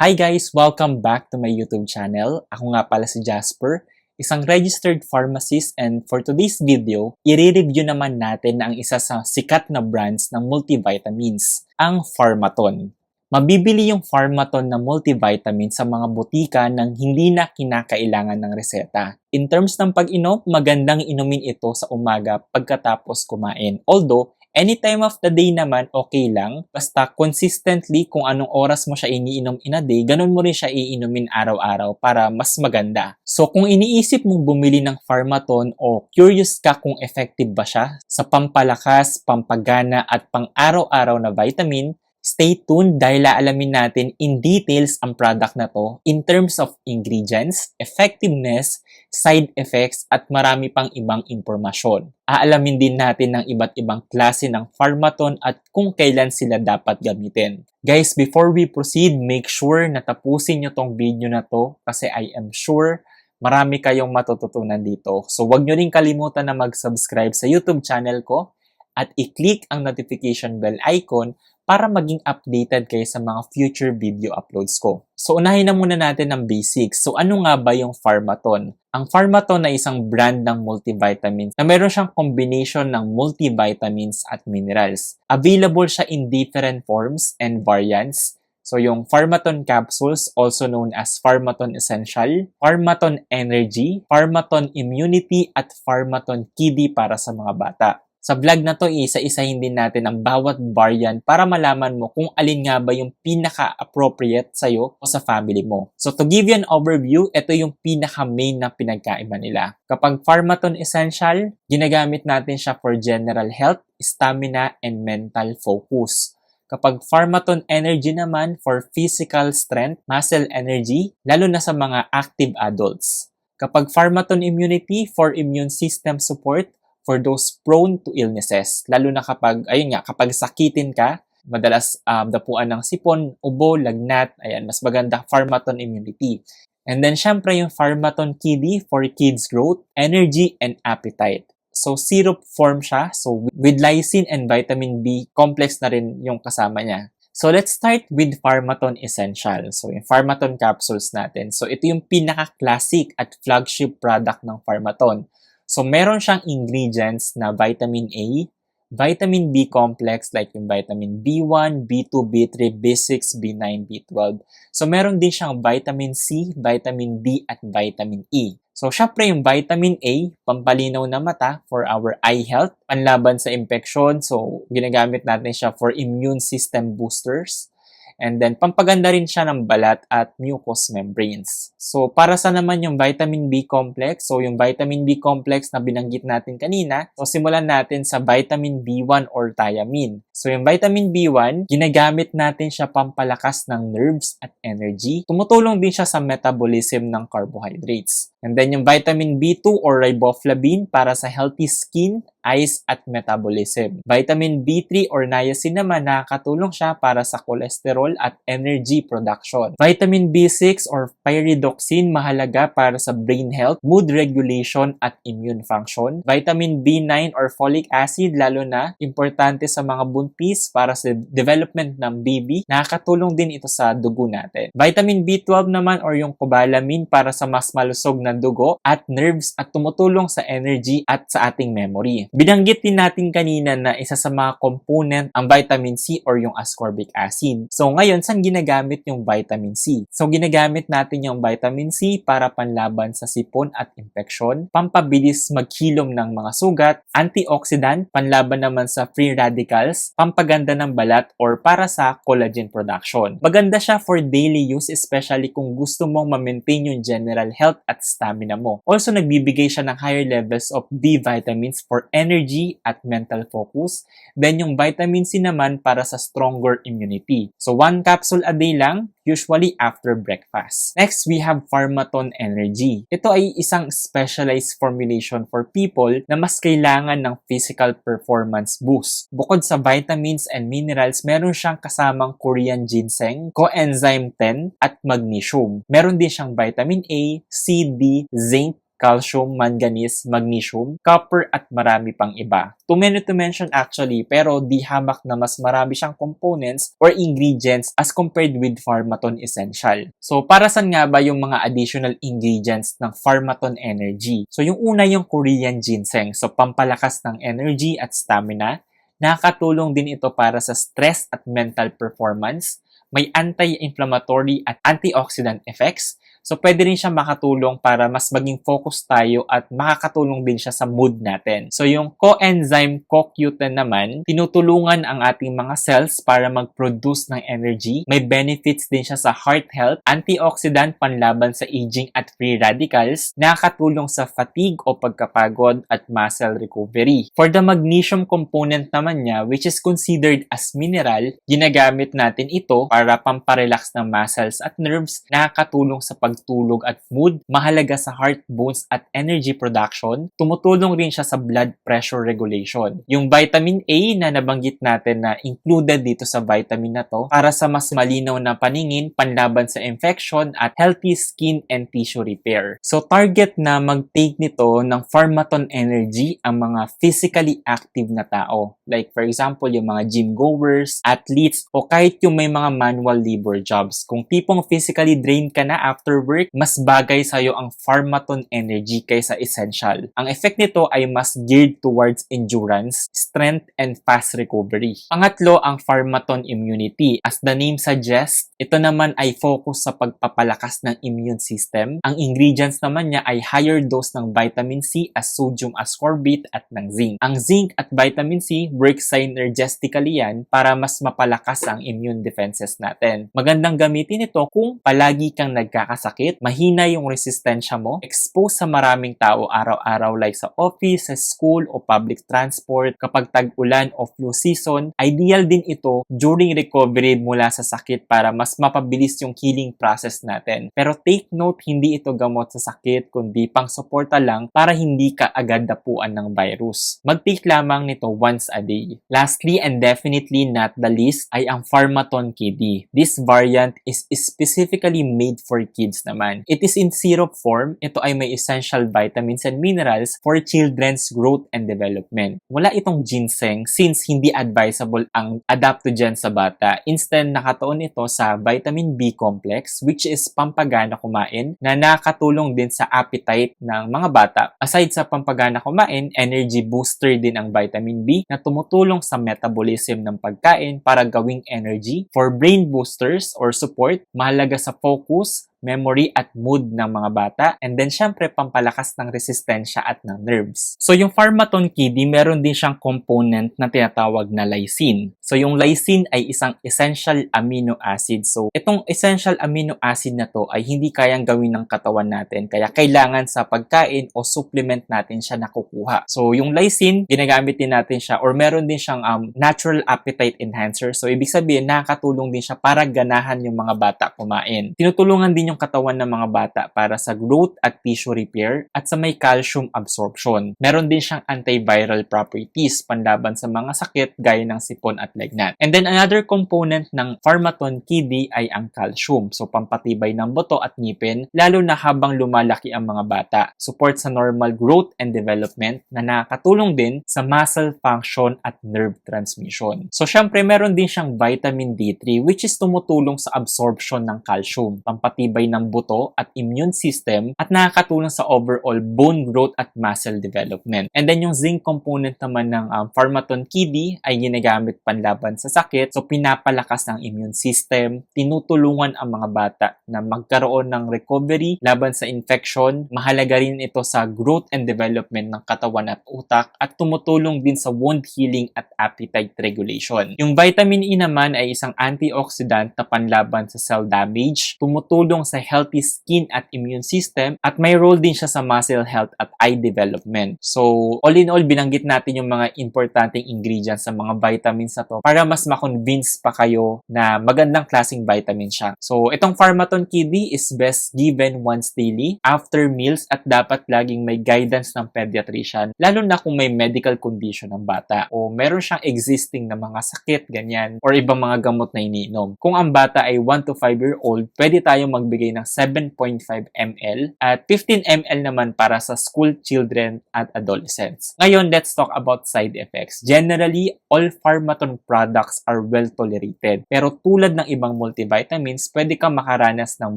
Hi guys! Welcome back to my YouTube channel. Ako nga pala si Jasper, isang registered pharmacist and for today's video, i-review naman natin ang isa sa sikat na brands ng multivitamins, ang Pharmaton. Mabibili yung Pharmaton na multivitamin sa mga butika nang hindi na kinakailangan ng reseta. In terms ng pag-inom, magandang inumin ito sa umaga pagkatapos kumain. Although, Any time of the day naman, okay lang. Basta consistently kung anong oras mo siya iniinom in a day, ganun mo rin siya iinumin araw-araw para mas maganda. So kung iniisip mong bumili ng Pharmaton o curious ka kung effective ba siya sa pampalakas, pampagana at pang-araw-araw na vitamin, Stay tuned dahil aalamin natin in details ang product na to in terms of ingredients, effectiveness, side effects, at marami pang ibang impormasyon. Aalamin din natin ng iba't ibang klase ng Pharmaton at kung kailan sila dapat gamitin. Guys, before we proceed, make sure na tapusin nyo tong video na to kasi I am sure marami kayong matututunan dito. So wag nyo rin kalimutan na mag-subscribe sa YouTube channel ko at i-click ang notification bell icon para maging updated kayo sa mga future video uploads ko. So unahin na muna natin ang basics. So ano nga ba yung Pharmaton? Ang Pharmaton ay isang brand ng multivitamins na meron siyang combination ng multivitamins at minerals. Available siya in different forms and variants So yung Pharmaton capsules, also known as Pharmaton Essential, Pharmaton Energy, Pharmaton Immunity, at Pharmaton Kiddy para sa mga bata. Sa vlog na to, isa-isahin din natin ang bawat variant para malaman mo kung alin nga ba yung pinaka-appropriate sa'yo o sa family mo. So to give you an overview, ito yung pinaka-main na pinagkaiba nila. Kapag Pharmaton Essential, ginagamit natin siya for general health, stamina, and mental focus. Kapag Pharmaton Energy naman for physical strength, muscle energy, lalo na sa mga active adults. Kapag Pharmaton Immunity for immune system support, for those prone to illnesses. Lalo na kapag, ayun nga, kapag sakitin ka, madalas um, dapuan ng sipon, ubo, lagnat, ayan, mas maganda Pharmaton immunity. And then, syempre, yung Pharmaton Kiddy for kids growth, energy, and appetite. So, syrup form siya. So, with lysine and vitamin B, complex na rin yung kasama niya. So, let's start with Pharmaton Essential. So, yung Pharmaton capsules natin. So, ito yung pinaka-classic at flagship product ng Pharmaton. So, meron siyang ingredients na vitamin A, vitamin B complex like yung vitamin B1, B2, B3, B6, B9, B12. So, meron din siyang vitamin C, vitamin D, at vitamin E. So, syempre yung vitamin A, pampalinaw na mata for our eye health, panlaban sa infection. So, ginagamit natin siya for immune system boosters. And then, pampaganda rin siya ng balat at mucous membranes. So, para sa naman yung vitamin B complex? So, yung vitamin B complex na binanggit natin kanina, so simulan natin sa vitamin B1 or thiamine. So, yung vitamin B1, ginagamit natin siya pampalakas ng nerves at energy. Tumutulong din siya sa metabolism ng carbohydrates. And then yung vitamin B2 or riboflavin para sa healthy skin, eyes, at metabolism. Vitamin B3 or niacin naman nakakatulong siya para sa cholesterol at energy production. Vitamin B6 or pyridoxine mahalaga para sa brain health, mood regulation, at immune function. Vitamin B9 or folic acid lalo na importante sa mga buntis para sa development ng baby. Nakakatulong din ito sa dugo natin. Vitamin B12 naman or yung cobalamin para sa mas malusog na ng dugo at nerves at tumutulong sa energy at sa ating memory. Binanggit din natin kanina na isa sa mga component ang vitamin C or yung ascorbic acid. So ngayon, saan ginagamit yung vitamin C? So ginagamit natin yung vitamin C para panlaban sa sipon at infeksyon, pampabilis maghilom ng mga sugat, antioxidant, panlaban naman sa free radicals, pampaganda ng balat or para sa collagen production. Maganda siya for daily use especially kung gusto mong ma-maintain yung general health at stamina mo. Also, nagbibigay siya ng higher levels of B vitamins for energy at mental focus. Then, yung vitamin C naman para sa stronger immunity. So, one capsule a day lang, usually after breakfast. Next, we have Pharmaton Energy. Ito ay isang specialized formulation for people na mas kailangan ng physical performance boost. Bukod sa vitamins and minerals, meron siyang kasamang Korean ginseng, coenzyme 10, at magnesium. Meron din siyang vitamin A, C, D, zinc, calcium, manganese, magnesium, copper at marami pang iba. Too many to mention actually pero di hamak na mas marami siyang components or ingredients as compared with Pharmaton Essential. So para saan nga ba yung mga additional ingredients ng Pharmaton Energy? So yung una yung Korean ginseng. So pampalakas ng energy at stamina. Nakakatulong din ito para sa stress at mental performance. May anti-inflammatory at antioxidant effects. So, pwede rin siya makatulong para mas maging focus tayo at makakatulong din siya sa mood natin. So, yung coenzyme CoQ10 naman, tinutulungan ang ating mga cells para mag-produce ng energy. May benefits din siya sa heart health, antioxidant panlaban sa aging at free radicals, nakakatulong sa fatigue o pagkapagod at muscle recovery. For the magnesium component naman niya, which is considered as mineral, ginagamit natin ito para pamparelax ng muscles at nerves, nakakatulong sa pagtulog at mood, mahalaga sa heart, bones at energy production, tumutulong rin siya sa blood pressure regulation. Yung vitamin A na nabanggit natin na included dito sa vitamin na to para sa mas malinaw na paningin, panlaban sa infection at healthy skin and tissue repair. So target na mag-take nito ng Pharmaton Energy ang mga physically active na tao. Like for example, yung mga gym goers, athletes, o kahit yung may mga manual labor jobs. Kung tipong physically drained ka na after work, mas bagay sa'yo ang Pharmaton Energy kaysa Essential. Ang effect nito ay mas geared towards endurance, strength, and fast recovery. Pangatlo, ang Pharmaton Immunity. As the name suggests, ito naman ay focus sa pagpapalakas ng immune system. Ang ingredients naman niya ay higher dose ng vitamin C as sodium ascorbate at ng zinc. Ang zinc at vitamin C work synergistically yan para mas mapalakas ang immune defenses natin. Magandang gamitin ito kung palagi kang nagkakasakit, mahina yung resistensya mo, exposed sa maraming tao araw-araw like sa office, sa school o public transport, kapag tag-ulan o flu season, ideal din ito during recovery mula sa sakit para mas mapabilis yung healing process natin. Pero take note, hindi ito gamot sa sakit kundi pang suporta lang para hindi ka agad dapuan ng virus. Mag-take lamang nito once a day. Lastly and definitely not the least ay ang Pharmaton KD. This variant is specifically made for kids naman. It is in syrup form. Ito ay may essential vitamins and minerals for children's growth and development. Wala itong ginseng since hindi advisable ang adaptogen sa bata. Instead, nakatuon ito sa vitamin B complex which is pampagana kumain na nakatulong din sa appetite ng mga bata. Aside sa pampagana kumain, energy booster din ang vitamin B na tumutulong sa metabolism ng pagkain para gawing energy. For brain boosters or support, mahalaga sa focus, memory at mood ng mga bata. And then, syempre, pampalakas ng resistensya at ng nerves. So, yung Pharmaton Kiddy, meron din siyang component na tinatawag na lysine. So, yung lysine ay isang essential amino acid. So, itong essential amino acid na to ay hindi kayang gawin ng katawan natin. Kaya, kailangan sa pagkain o supplement natin siya nakukuha. So, yung lysine, ginagamit din natin siya or meron din siyang um, natural appetite enhancer. So, ibig sabihin, nakakatulong din siya para ganahan yung mga bata kumain. Tinutulungan din yung katawan ng mga bata para sa growth at tissue repair at sa may calcium absorption. Meron din siyang antiviral properties panlaban sa mga sakit gaya ng sipon at lagnat. And then another component ng Pharmaton Kiddy ay ang calcium. So pampatibay ng buto at ngipin lalo na habang lumalaki ang mga bata. Support sa normal growth and development na nakakatulong din sa muscle function at nerve transmission. So syempre meron din siyang vitamin D3 which is tumutulong sa absorption ng calcium. Pampatibay ng buto at immune system at nakakatulong sa overall bone growth at muscle development. And then yung zinc component naman ng um, Pharmaton Kiddy ay ginagamit panlaban sa sakit. So pinapalakas ng immune system, tinutulungan ang mga bata na magkaroon ng recovery laban sa infection. Mahalaga rin ito sa growth and development ng katawan at utak at tumutulong din sa wound healing at appetite regulation. Yung vitamin E naman ay isang antioxidant na panlaban sa cell damage, tumutulong sa healthy skin at immune system at may role din siya sa muscle health at eye development. So, all in all, binanggit natin yung mga importanteng ingredients sa mga vitamins na to para mas ma-convince pa kayo na magandang klaseng vitamin siya. So, itong Pharmaton Kiddy is best given once daily after meals at dapat laging may guidance ng pediatrician lalo na kung may medical condition ng bata o meron siyang existing na mga sakit, ganyan, or ibang mga gamot na iniinom. Kung ang bata ay 1 to 5 year old, pwede tayong magbigay nagbibigay ng 7.5 ml at 15 ml naman para sa school children at adolescents. Ngayon, let's talk about side effects. Generally, all pharmaton products are well tolerated. Pero tulad ng ibang multivitamins, pwede kang makaranas ng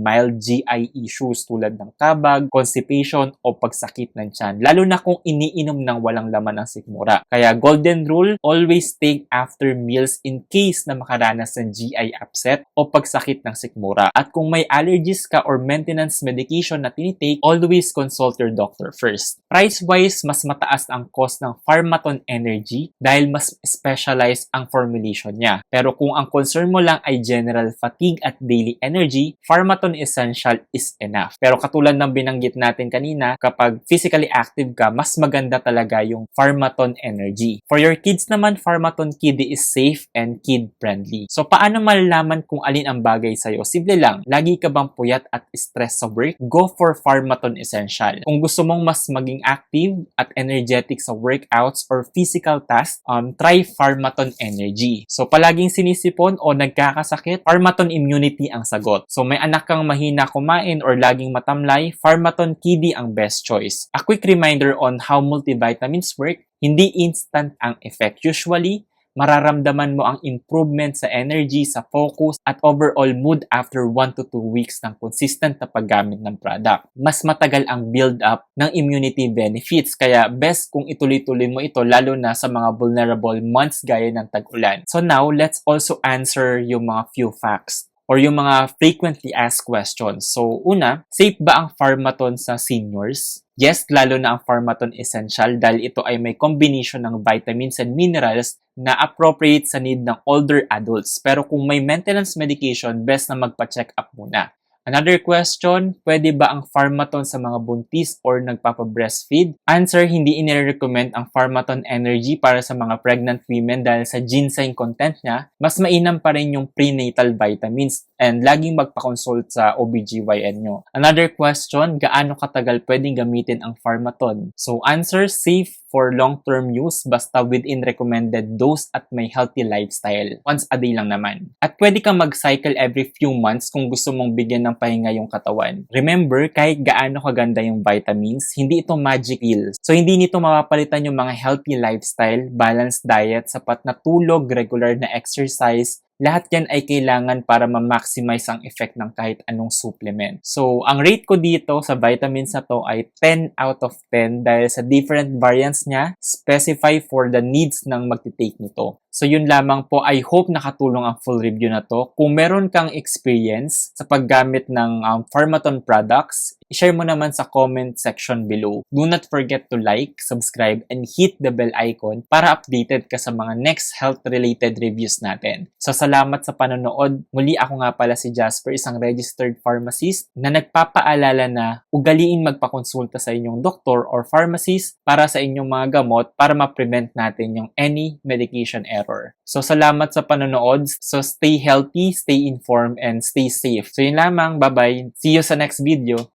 mild GI issues tulad ng kabag, constipation o pagsakit ng tiyan. Lalo na kung iniinom ng walang laman ng sikmura. Kaya golden rule, always take after meals in case na makaranas ng GI upset o pagsakit ng sikmura. At kung may allergies ka or maintenance medication na tinitake, always consult your doctor first. Price-wise, mas mataas ang cost ng Pharmaton Energy dahil mas specialized ang formulation niya. Pero kung ang concern mo lang ay general fatigue at daily energy, Pharmaton Essential is enough. Pero katulad ng binanggit natin kanina, kapag physically active ka, mas maganda talaga yung Pharmaton Energy. For your kids naman, Pharmaton Kiddie is safe and kid-friendly. So paano malalaman kung alin ang bagay sa'yo? Simple lang, lagi ka bang puyat at stress sa work? Go for Pharmaton Essential. Kung gusto mong mas maging active at energetic sa workouts or physical tasks, um, try Pharmaton Energy. So palaging sinisipon o nagkakasakit, Pharmaton Immunity ang sagot. So may anak kang mahina kumain or laging matamlay, Pharmaton Kiddie ang best choice. A quick reminder on how multivitamins work, hindi instant ang effect. Usually, mararamdaman mo ang improvement sa energy, sa focus, at overall mood after 1 to 2 weeks ng consistent na paggamit ng product. Mas matagal ang build-up ng immunity benefits, kaya best kung ituloy-tuloy mo ito lalo na sa mga vulnerable months gaya ng tag-ulan. So now, let's also answer yung mga few facts or yung mga frequently asked questions. So, una, safe ba ang Pharmaton sa seniors? Yes, lalo na ang Pharmaton Essential dahil ito ay may combination ng vitamins and minerals na appropriate sa need ng older adults. Pero kung may maintenance medication, best na magpa-check up muna. Another question, pwede ba ang Pharmaton sa mga buntis or nagpapa-breastfeed? Answer, hindi inire-recommend ang Pharmaton Energy para sa mga pregnant women dahil sa ginseng content niya. Mas mainam pa rin yung prenatal vitamins and laging magpa-consult sa OBGYN nyo. Another question, gaano katagal pwedeng gamitin ang Pharmaton? So answer, safe for long-term use basta within recommended dose at may healthy lifestyle. Once a day lang naman. At pwede kang mag-cycle every few months kung gusto mong bigyan ng pahinga yung katawan. Remember, kahit gaano kaganda yung vitamins, hindi ito magic pills. So hindi nito mapapalitan yung mga healthy lifestyle, balanced diet, sapat na tulog, regular na exercise, lahat yan ay kailangan para ma-maximize ang effect ng kahit anong supplement. So, ang rate ko dito sa vitamins na to ay 10 out of 10 dahil sa different variants niya, specify for the needs ng magti-take nito. So, yun lamang po. I hope nakatulong ang full review na to. Kung meron kang experience sa paggamit ng um, Pharmaton products, i-share mo naman sa comment section below. Do not forget to like, subscribe, and hit the bell icon para updated ka sa mga next health-related reviews natin. So, salamat sa panonood. Muli ako nga pala si Jasper, isang registered pharmacist na nagpapaalala na ugaliin magpakonsulta sa inyong doktor or pharmacist para sa inyong mga gamot para ma-prevent natin yung any medication error. So, salamat sa panonood. So, stay healthy, stay informed, and stay safe. So, yun lamang. Bye-bye. See you sa next video.